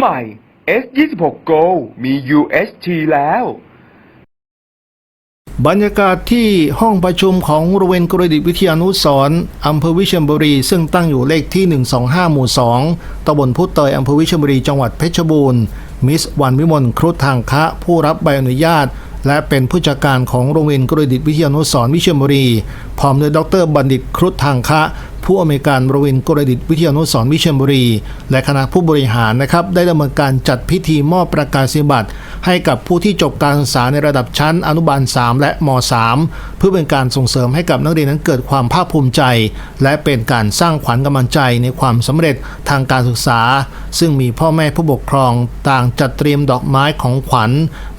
ใหม่ S26 Go มี UHT แล้ว บรรยากาศที่ห้องประชุมของโรงเรียนกรดิตวิทยานุสรณ์อำเภอวิเชียรบุรี ซึ่งตั้งอยู่เลขที่ 125 หมู่ 2ตำบลพุเตยอำเภอวิเชียรบุรี จังหวัดเพชรบูรณ์ มิสวันวิมลครุฑทางคะ ผู้รับใบอนุญาต และเป็นผู้จัดการของโรงเรียนกรดิตวิทยานุสรณ์วิเชียรบุรี พร้อมด้วยดรบัณฑิตครุฑทางคะ ผู้อำนวยการโรงเรียนกรดิตวิทยานุสรวิเชียรบุรี และคณะผู้บริหารนะครับได้ดำเนินการจัดพิธีมอบประกาศนียบัตรให้กับผู้ที่จบการศึกษาในระดับชั้นอนุบาล 3 และม 3 เพื่อเป็นการส่งเสริมให้กับนักเรียนนั้นเกิดความภาคภูมิใจ และเป็นการสร้างขวัญกำลังใจในความสำเร็จทางการศึกษา ซึ่งมีพ่อแม่ผู้ปกครองต่างจัดเตรียมดอกไม้ของขวัญ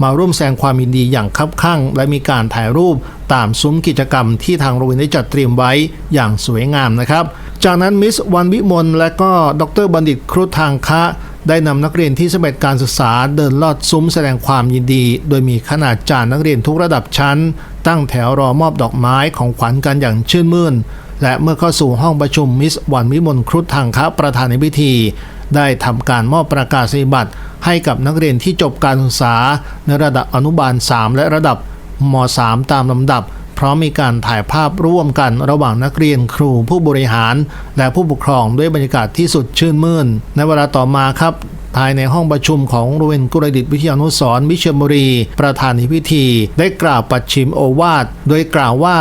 มาร่วมแสดงความยินดีอย่างคับข้างและมีการถ่ายรูป ตามซุ้มกิจกรรมที่ทางโรงเรียนได้จัดเตรียมไว้อย่างสวยงามนะครับ จากนั้นมิสวันวิมลและก็ดรบัณฑิตครุฑทางคะได้นำนักเรียนที่สำเร็จการศึกษาเดินลอดซุ้มแสดงความยินดี โดยมีขนาดจานนักเรียนทุกระดับชั้น ตั้งแถวรอมอบดอกไม้ของขวัญกันอย่างชื่นมื่น และเมื่อเข้าสู่ห้องประชุมมิสวันวิมลครุฑทางคะประธานในพิธี ได้ทำการมอบประกาศนียบัตรให้กับนักเรียนที่จบการศึกษาในระดับอนุบาล 3 และระดับ ม .3 ตามลำดับพร้อมมีการถ่ายภาพร่วมกันระหว่างนักเรียนครูผู้บริหาร และผู้ปกครองด้วยบรรยากาศที่สุดชื่นมื่น ในเวลาต่อมาครับภายในห้องประชุมของโรงเรียนกุรดิตวิทยานุสรวิเชียรบุรี ประธานในพิธี ได้กล่าวปัดชิมโอวาท โดยกล่าวว่า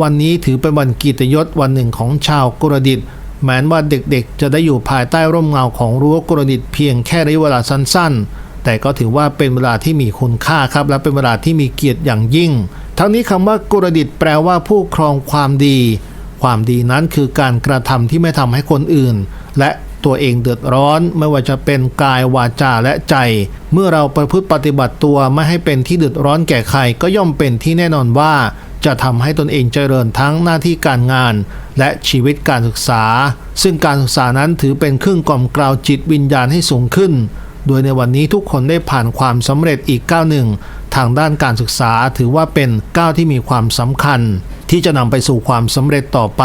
วันนี้ถือเป็นวันกีตยศวันหนึ่งของชาวกุรดิตแม้นว่าเด็กๆ จะได้อยู่ภายใต้ร่มเงาของรั้วกุรดิตเพียงแค่ระยะเวลาสั้นๆ แต่ก็ถือว่าเป็นเวลาที่มีคุณค่าครับ และเป็นเวลาที่มีเกียรติอย่างยิ่ง ทั้งนี้คำว่ากุรดิตแปลว่าผู้ครองความดี ความดีนั้นคือการกระทำที่ไม่ทำให้คนอื่น และตัวเองเดือดร้อนไม่ว่าจะเป็นกายวาจาและใจ เมื่อเราประพฤติปฏิบัติตัวไม่ให้เป็นที่เดือดร้อนแก่ใครก็ย่อมเป็นที่แน่นอนว่า จะทำให้ตนเองเจริญทั้งหน้าที่การงาน และชีวิตการศึกษา ซึ่งการศึกษานั้นถือเป็นเครื่องกล่อมกล่าวจิตวิญญาณให้สูงขึ้น โดยในวันนี้ทุกคนได้ผ่านความสำเร็จอีกก้าวหนึ่งทางด้านการศึกษาถือว่าเป็นก้าวที่มีความสำคัญ ที่จะนำไปสู่ความสำเร็จต่อไป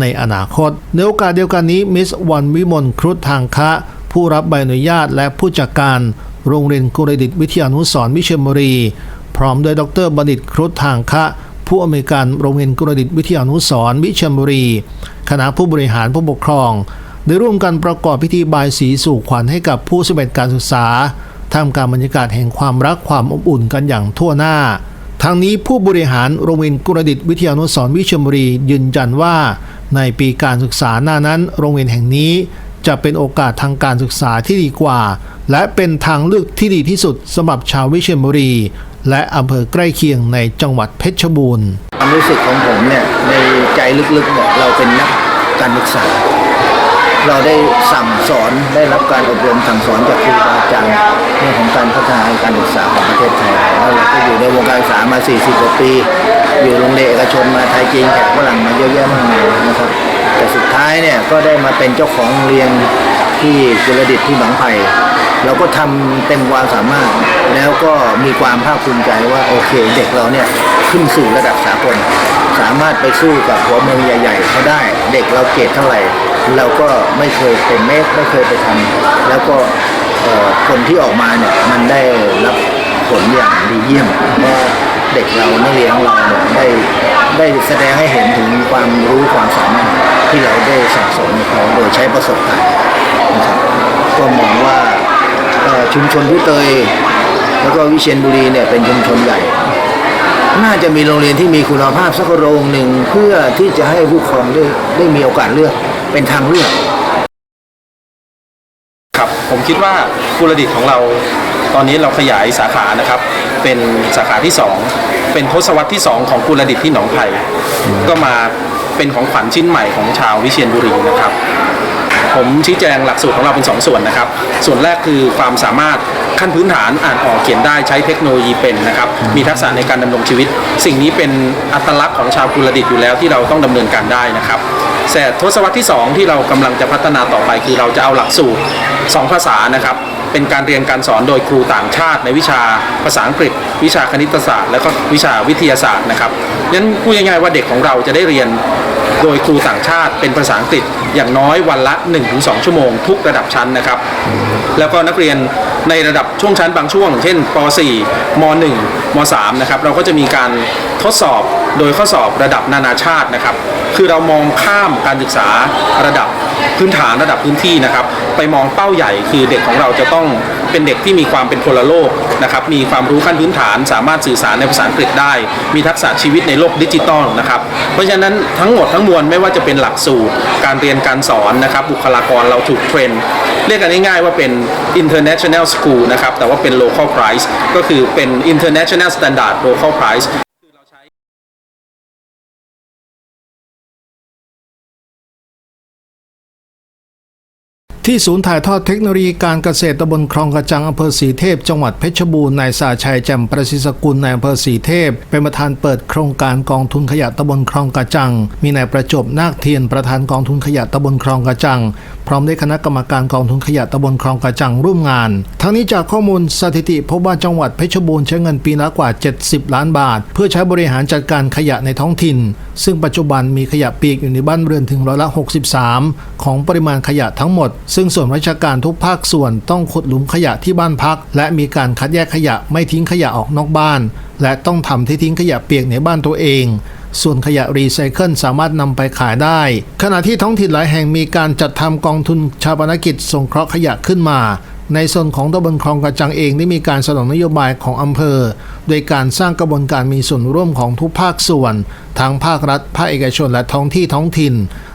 ในอนาคตในโอกาสเดียวกันนี้มิสวันวิมลครุฑทางคะ ผู้รับใบอนุญาตและผู้จัดการ โรงเรียนกุรดิตวิทยานุสรวิเชียรบุรี พร้อมด้วยดรบัณฑิตครุฑทางคะผู้อำนวยการโรงเรียนกุรดิตวิทยานุสรวิเชียรบุรี คณะผู้บริหารผู้ปกครอง ได้ร่วมกันประกอบพิธีบายสีสู่ขวัญให้กับผู้สำเร็จการศึกษาท่ามกลางบรรยากาศแห่งความรักความอบอุ่นกันอย่างทั่วหน้าทางนี้ผู้บริหารโรงเรียนกุรดิตวิทยานุสรวิเชียรบุรียืนยันว่า ในปีการศึกษาหน้านั้น โรงเรียนแห่งนี้จะเป็นโอกาสทางการศึกษาที่ดีกว่า และเป็นทางเลือกที่ดีที่สุดสำหรับชาววิเชียรบุรี และอำเภอใกล้เคียงในจังหวัดเพชรบูรณ์ความรู้สึกของผมเนี่ยในใจลึกๆเนี่ยเราเป็นนักการศึกษา เราได้สั่งสอนได้รับการอบรมสั่งสอนจากครูบาอาจารย์เรื่องของการพัฒนาการศึกษาของประเทศไทยแล้วเราก็อยู่ในวงการศึกษามา 40กว่าปี อยู่โรงเรียนเอกชนมาไทยจีนแขกฝรั่งมาเยอะแยะมากมายนะครับ แต่สุดท้ายเนี่ยก็ได้มาเป็นเจ้าของโรงเรียนที่กุลดิตที่หนองไผ่เราก็ทำเต็มความสามารถ แล้วก็มีความภาคภูมิใจว่าโอเค เด็กเราเนี่ยขึ้นสู่ระดับสากลสามารถไปสู้กับหัวเมืองใหญ่ๆเขาได้ เด็กเราเกรดเท่าไหร่ เราก็ไม่เคยเป็นเมฆไม่เคยไปทำแล้วก็เอ่อผลที่ออกมาเนี่ยมันได้รับผลอย่างดีเยี่ยมเพราะเด็กเรานักเรียนของเราเนี่ยได้ได้แสดงให้เห็นถึงความรู้ความสามารถที่เราได้สั่งสมในเขาโดยใช้ประสบการณ์นะครับก็มองว่าชุมชนผู้เตย แล้วก็วิเชียรบุรีเนี่ยเป็นชุมชนใหญ่ น่าจะมีโรงเรียนที่มีคุณภาพสักโรงหนึ่งเพื่อที่จะให้ผู้ปกครองได้ได้มีโอกาสเลือก เป็นทางเลือก ครับผมคิดว่ากุลดิตของเรา ตอนนี้เราขยายสาขานะครับ เป็นสาขาที่ 2 เป็นทศวรรษที่ 2 ของกุลดิตที่หนองไผ่ก็มาเป็นของขวัญชิ้นใหม่ของชาววิเชียรบุรีนะครับ ผมชี้แจงหลักสูตรของเราเป็น 2ส่วนนะครับ ส่วนแรกคือความสามารถขั้นพื้นฐานอ่านออกเขียนได้ใช้เทคโนโลยีเป็นนะครับมีทักษะในการดำรงชีวิต สิ่งนี้เป็นอัตลักษณ์ของชาวกุลดิตอยู่แล้วที่เราต้องดำเนินการได้นะครับแต่ทศวรรษที่ 2 ที่เรากำลังจะพัฒนาต่อไป คือเราจะเอาหลักสูตร 2 ภาษานะครับเป็นการเรียนการสอนโดยครูต่างชาติในวิชาภาษาอังกฤษ วิชาคณิตศาสตร์ และก็วิชาวิทยาศาสตร์นะครับนั้นพูดง่ายๆว่าเด็กของเราจะได้เรียน โดยครูต่างชาติเป็นภาษาอังกฤษอย่างน้อยวันละ 1-2 ชั่วโมง ทุกระดับชั้นนะครับ แล้วก็นักเรียนในระดับช่วงชั้นบางช่วง เช่นป .4 ม .1 ม .3 นะครับเราก็จะมีการทดสอบโดยข้อสอบระดับนานาชาตินะครับ คือเรามองข้ามการศึกษาระดับพื้นฐานระดับพื้นที่นะครับ ไปมองเป้าใหญ่คือเด็กของเราจะต้อง เป็นเด็กที่มีความเป็นพลโลกนะครับมีความรู้ขั้นพื้นฐาน สามารถสื่อสารในภาษาอังกฤษได้ มีทักษะชีวิตในโลกดิจิตอลนะครับเพราะฉะนั้นทั้งหมดทั้งมวลไม่ว่าจะเป็นหลักสูตรการเรียนการสอนนะครับบุคลากรเราถูกเทรนเรียกกันง่ายๆว่าเป็น international school นะครับแต่ว่าเป็น local price ก็คือเป็น international standard local price ที่ศูนย์ถ่ายทอดเทคโนโลยีการเกษตรตำบลคลองกระจังอำเภอสีเทพ จังหวัดเพชรบูรณ์นายสาชัยแจ่มประสิทธิ์สกุลนายอำเภอสีเทพ เป็นประธานเปิดโครงการกองทุนขยะตำบลคลองกระจัง มีนายประจบนาคเทียนประธานกองทุนขยะตำบลคลองกระจัง พร้อมด้วยคณะกรรมการกองทุนขยะตำบลคลองกระจังร่วมงาน ทั้งนี้จากข้อมูลสถิติพบว่าจังหวัดเพชรบูรณ์ใช้เงินปีละกว่า 70 ล้านบาท เพื่อใช้บริหารจัดการขยะในท้องถิ่น ซึ่งปัจจุบันมีขยะปีกอยู่ในบ้านเรือนถึงร้อยละ 63 ของปริมาณขยะทั้งหมดซึ่งส่วนราชการทุกภาคส่วนต้องขุดหลุมขยะที่บ้านพัก และมีการคัดแยกขยะไม่ทิ้งขยะออกนอกบ้าน และต้องทำที่ทิ้งขยะเปียกในบ้านตัวเองส่วนขยะรีไซเคิลสามารถนำไปขายได้ ขณะที่ท้องถิ่นหลายแห่งมีการจัดทำกองทุนชาปนกิจสงเคราะห์ขยะขึ้นมา ในส่วนของตำบลคลองกระจังเองได้มีการสนองนโยบายของอำเภอ โดยการสร้างกระบวนการมีส่วนร่วมของทุกภาคส่วน ทั้งภาครัฐ ภาคเอกชนและท้องที่ท้องถิ่น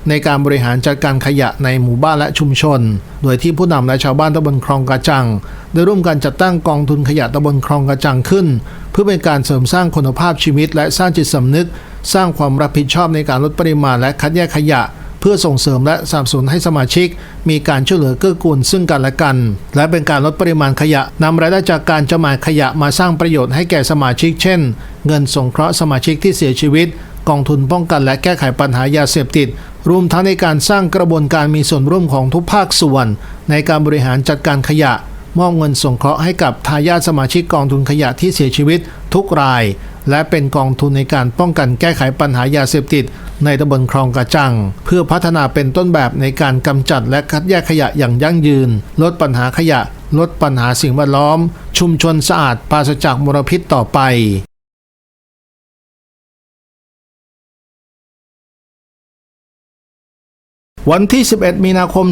ในการบริหารจัดการขยะในหมู่บ้านและชุมชน โดยที่ผู้นำและชาวบ้านตำบลคลองกระจัง ได้ร่วมกันจัดตั้งกองทุนขยะตำบลคลองกระจังขึ้น เพื่อเป็นการเสริมสร้างคุณภาพชีวิต และสร้างจิตสำนึก สร้างความรับผิดชอบในการลดปริมาณและคัดแยกขยะ พื่อส่งเสริมและสนับสนุนให้สมาชิก มีการช่วยเหลือเกื้อกูลซึ่งกันและกัน และเป็นการลดปริมาณขยะนำรายได้จากการจำหน่ายขยะมาสร้างประโยชน์ให้แก่สมาชิก เช่น เงินสงเคราะห์สมาชิกที่เสียชีวิต กองทุนป้องกันและแก้ไขปัญหายาเสพติดรวมทั้งในการสร้างกระบวนการมีส่วนร่วมของทุกภาคส่วน ในการบริหารจัดการขยะ มอบเงินสงเคราะห์ให้กับทายาทสมาชิกกองทุนขยะที่เสียชีวิตทุกราย และเป็นกองทุนในการป้องกันแก้ไขปัญหายาเสพติด ในตำบลคลองกระจัง เพื่อพัฒนาเป็นต้นแบบในการกำจัดและคัดแยกขยะอย่างยั่งยืน ลดปัญหาขยะ ลดปัญหาสิ่งแวดล้อม ชุมชนสะอาดปราศจากมลพิษต่อไป วันที่ 11 มีนาคม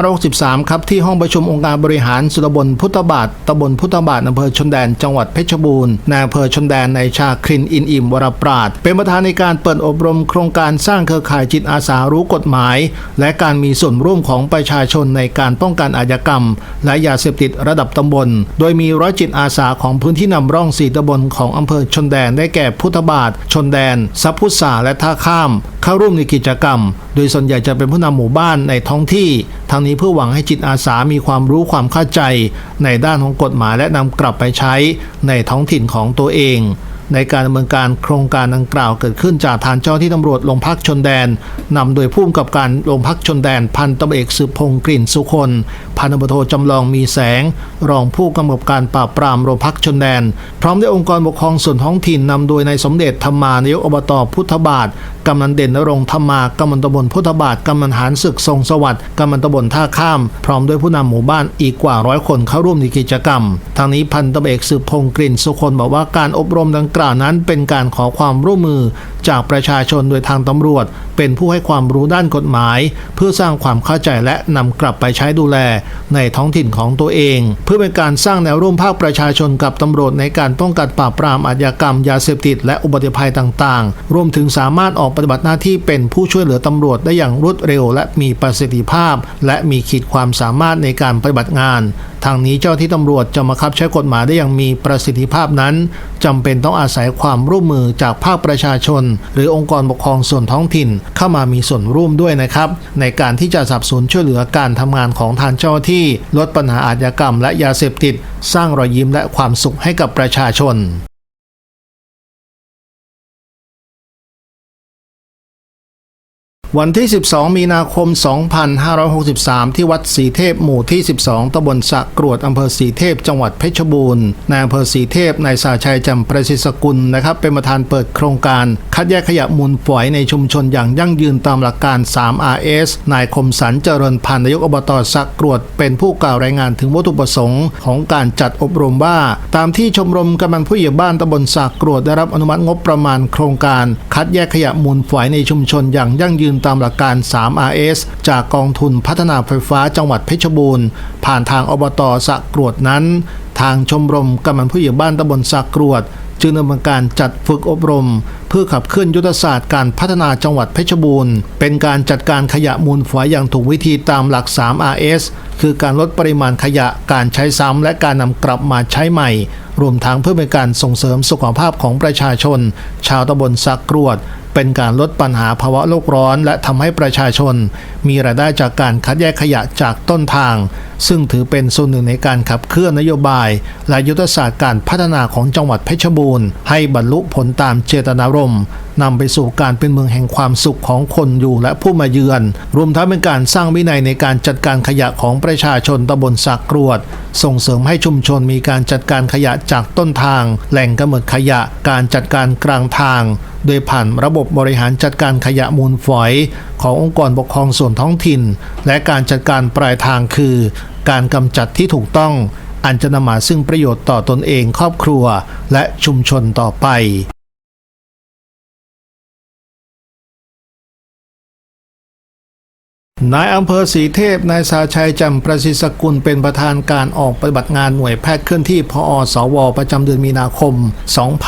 2563 ครับที่ห้องประชุมองค์การบริหารสุรบนพุทธบาทตำบลพุทธบาทอำเภอชนแดน จังหวัดเพชรบูรณ์นายอำเภอชนแดนในชาครินอินอิมวรปราด เป็นประธานในการเปิดอบรมโครงการสร้างเครือข่ายจิตอาสารู้กฎหมาย และการมีส่วนร่วมของประชาชนในการป้องกันอาชญากรรม และยาเสพติดระดับตำบล โดยมีร้อยจิตอาสาของพื้นที่นำร่องสีตำบลของอำเภอชนแดนได้แก่พุทธบาท ชนแดน ซับพุทธาและท่าข้าม เข้าร่วมในกิจกรรม โดยส่วนใหญ่จะเป็นผู้นำหมู่บ้านในท้องที่ทางนี้เพื่อหวังให้จิตอาสามีความรู้ความเข้าใจ ในด้านของกฎหมายและนำกลับไปใช้ในท้องถิ่นของตัวเอง ในการดำเนินการโครงการดังกล่าวเกิดขึ้นจากทางเจ้าที่ตำรวจโรงพักชนแดนนำโดยผู้กำกับการโรงพักชนแดนพันตำรวจเอกสืบพงศ์กลิ่นสุคน พันตำรวจโทจำลองมีแสง รองผู้กำกับการปราบปรามโรงพักชนแดน พร้อมด้วยองค์กรปกครองส่วนท้องถิ่นนำโดยนายสมเด็จธรรมานายกอบตพุทธบาทกำนันเด่นนรงธรรมากำนันตบลพุทธบาทกำนันหารศึกทรงสวัสดิ์กำนันตบลท่าข้าม พร้อมด้วยผู้นำหมู่บ้านอีกกว่าร้อยคนเข้าร่วมในกิจกรรม ทางนี้พันตำรวจเอกสืบพงกลิ่นสุคนบอกว่าการอบรมดังกล่าวนั้นเป็นการขอความร่วมมือจากประชาชนโดยทางตำรวจ เป็นผู้ให้ความรู้ด้านกฎหมาย เพื่อสร้างความเข้าใจและนำกลับไปใช้ดูแลในท้องถิ่นของตัวเอง เพื่อเป็นการสร้างแนวร่วมภาคประชาชนกับตำรวจในการป้องกันปราบปรามอาชญากรรม ยาเสพติดและอุบัติภัยต่างๆ รวมถึงสามารถออกปฏิบัติหน้าที่เป็นผู้ช่วยเหลือตำรวจได้อย่างรวดเร็ว และมีประสิทธิภาพ และมีขีดความสามารถในการปฏิบัติงานทางนี้เจ้าที่ตำรวจจะมาคับใช้กฎหมายได้อย่างมีประสิทธิภาพนั้นจำเป็นต้องอาศัยความร่วมมือจากภาคประชาชนหรือองค์กรปกครองส่วนท้องถิ่นเข้ามามีส่วนร่วมด้วยนะครับ ในการที่จะสับสนช่วยเหลือการทำงานของทางเจ้าที่ ลดปัญหาอาชญากรรมและยาเสพติด สร้างรอยยิ้มและความสุขให้กับประชาชน วันที่ 12 มีนาคม 2563 ที่วัดสีเทพหมู่ที่ 12ตำบลสะกรวดอำเภอสีเทพ จังหวัดเพชรบูรณ์นายอำเภอสีเทพนายสาชัยจำประสิทธิ์สกุลนะครับ เป็นประธานเปิดโครงการ คัดแยกขยะมูลฝอยในชุมชนอย่างยั่งยืนตามหลักการ 3RS นายคมสันเจริญพันธ์นายกอบตสะกรวด เป็นผู้กล่าวรายงานถึงวัตถุประสงค์ของการจัดอบรมว่า ตามที่ชมรมกำนันผู้ใหญ่บ้านตำบลสะกรวดได้รับอนุมัติงบประมาณโครงการ คัดแยกขยะมูลฝอยในชุมชนอย่างยั่งยืนตามหลักการ 3RS จากกองทุนพัฒนาไฟฟ้าจังหวัดเพชรบูรณ์ ผ่านทางอบตสะกรวดนั้น ทางชมรมกำนันผู้ใหญ่บ้านตำบลสะกรวด จึงดำเนินการจัดฝึกอบรม เพื่อขับเคลื่อนยุทธศาสตร์การพัฒนาจังหวัดเพชรบูรณ์ เป็นการจัดการขยะมูลฝอยอย่างถูกวิธีตามหลัก 3RS คือการลดปริมาณขยะการใช้ซ้ำและการนำกลับมาใช้ใหม่ รวมทั้งเพื่อเป็นการส่งเสริมสุขภาพของประชาชน ชาวตำบลสักกรวด เป็นการลดปัญหาภาวะโลกร้อน และทำให้ประชาชน มีรายได้จากการคัดแยกขยะจากต้นทาง ซึ่งถือเป็นส่วนหนึ่งในการขับเคลื่อนนโยบาย และยุทธศาสตร์การพัฒนาของจังหวัดเพชรบูรณ์ ให้บรรลุผลตามเจตนารมณ์นำไปสู่การเป็นเมืองแห่งความสุขของคนอยู่และผู้มาเยือน รวมทั้งเป็นการสร้างวินัยในการจัดการขยะของประชาชนตำบลสักกรวด ส่งเสริมให้ชุมชนมีการจัดการขยะจากต้นทาง แหล่งกำเนิดขยะ การจัดการกลางทางโดยผ่านระบบบริหารจัดการขยะมูลฝอยขององค์กรปกครองส่วนท้องถิ่น และการจัดการปลายทางคือ การกำจัดที่ถูกต้อง อันจะนำมาซึ่งประโยชน์ต่อตนเองครอบครัว และชุมชนต่อไป นายอำเภอศรีเทพ นายสาชัยจำประสิทธิสกุลเป็นประธานการออกปฏิบัติงานหน่วยแพทย์เคลื่อนที่พอสว ประจำเดือนมีนาคม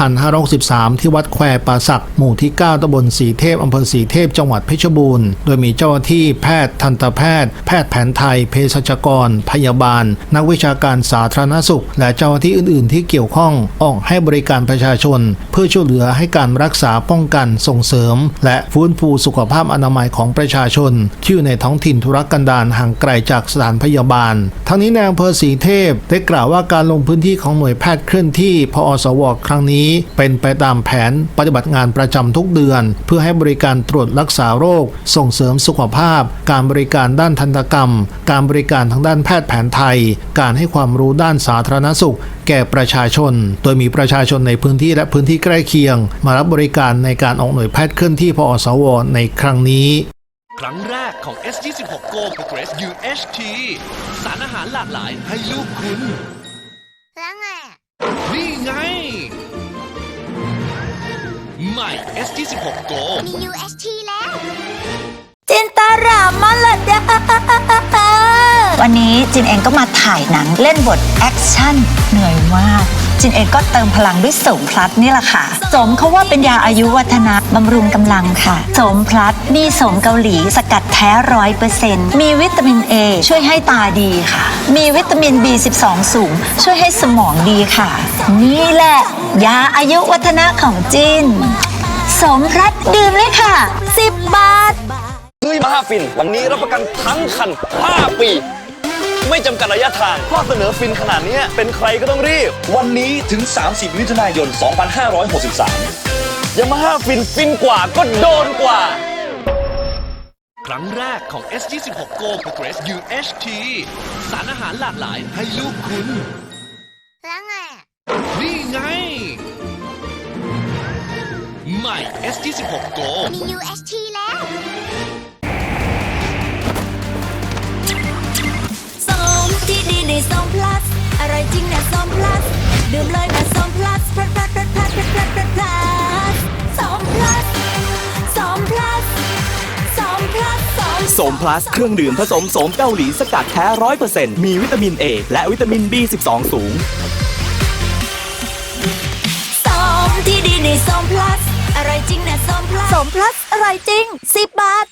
2563 ที่วัดแควป่าสักหมู่ที่ 9ตำบลศรีเทพ อำเภอศรีเทพ จังหวัดเพชรบูรณ์ โดยมีเจ้าหน้าที่แพทย์ทันตแพทย์ แพทย์แผนไทย เภสัชกร พยาบาล นักวิชาการสาธารณสุข และเจ้าหน้าที่อื่น ๆ ที่เกี่ยวข้องออกให้บริการประชาชน เพื่อช่วยเหลือให้การรักษาป้องกันส่งเสริม และฟื้นฟูสุขภาพอนามัยของประชาชนที่อยู่ในท้องถิ่นธุรกันดารห่างไกลจากสถานพยาบาล ทั้งนี้นายอำเภอศรีเทพ ได้กล่าวว่าการลงพื้นที่ของหน่วยแพทย์เคลื่อนที่พอสวครั้งนี้ เป็นไปตามแผนปฏิบัติงานประจำทุกเดือน เพื่อให้บริการตรวจรักษาโรค ส่งเสริมสุขภาพ การบริการด้านทันตกรรม การบริการทางด้านแพทย์แผนไทย การให้ความรู้ด้านสาธารณสุข แก่ประชาชน โดยมีประชาชนในพื้นที่และพื้นที่ใกล้เคียง มารับบริการในการออกหน่วยแพทย์เคลื่อนที่พอสวในครั้งนี้ ครั้งแรกของ S26 Go Progress UHT สารอาหารหลากหลายให้ลูกคุณ แล้วไงอะนี่ไง ใหม่ S26 Go มี UHT แล้ว จินตารามาละเดอ วันนี้จินเองก็มาถ่ายหนังเล่นบทแอคชั่นเหนื่อยมาก จินเองก็เติมพลังด้วยสมพลัสนี่แหละค่ะ สมเขาว่าเป็นยาอายุวัฒนะบำรุงกำลังค่ะ สมพลัสมีสมเกาหลีสกัดแท้ร้อยเปอร์เซ็นต์มีวิตามิน A ช่วยให้ตาดีค่ะ มีวิตามิน B12 สูง ช่วยให้สมองดีค่ะ นี่แหละยาอายุวัฒนะของจินสมพลัสดื่มเลยค่ะ 10 บาท ซื้อมา5ฟิน วันนี้รับประกันทั้งคัน 5 ปี ไม่จำกัดระยะทางข้อเสนอฟินขนาดนี้เป็นใครก็ต้องรีบ วันนี้ถึง 30 มิถุนายน 2563ยามาฮ่าฟินฟินกว่าก็โดนกว่า ครั้งแรกของ S26 Go Progress UHT สารอาหารหลากหลายให้ลูกคุณ แล้วไงอะ นี่ไง ใหม่ S26 Go มี UHT แล้ว นส้มพลัสอร่อยจริงนะส้มพลัสดื่มเลยนะส้มพลัสพลัสพลัสพลัสพลัสพลัสพลัสพลัสส้มพลัสส้มพลัสส้มพลัสส้มโสมพลัสเครื่องดื่มผสมโสมเกาหลีสกัดแท้ร้อยเปอร์เซ็นต์มีวิตามิน A และวิตามิน B12 สูงส้มที่ดีในส้มพลัสอร่อยจริงนะส้มพลัสส้มพลัสอร่อยจริง 10 บาท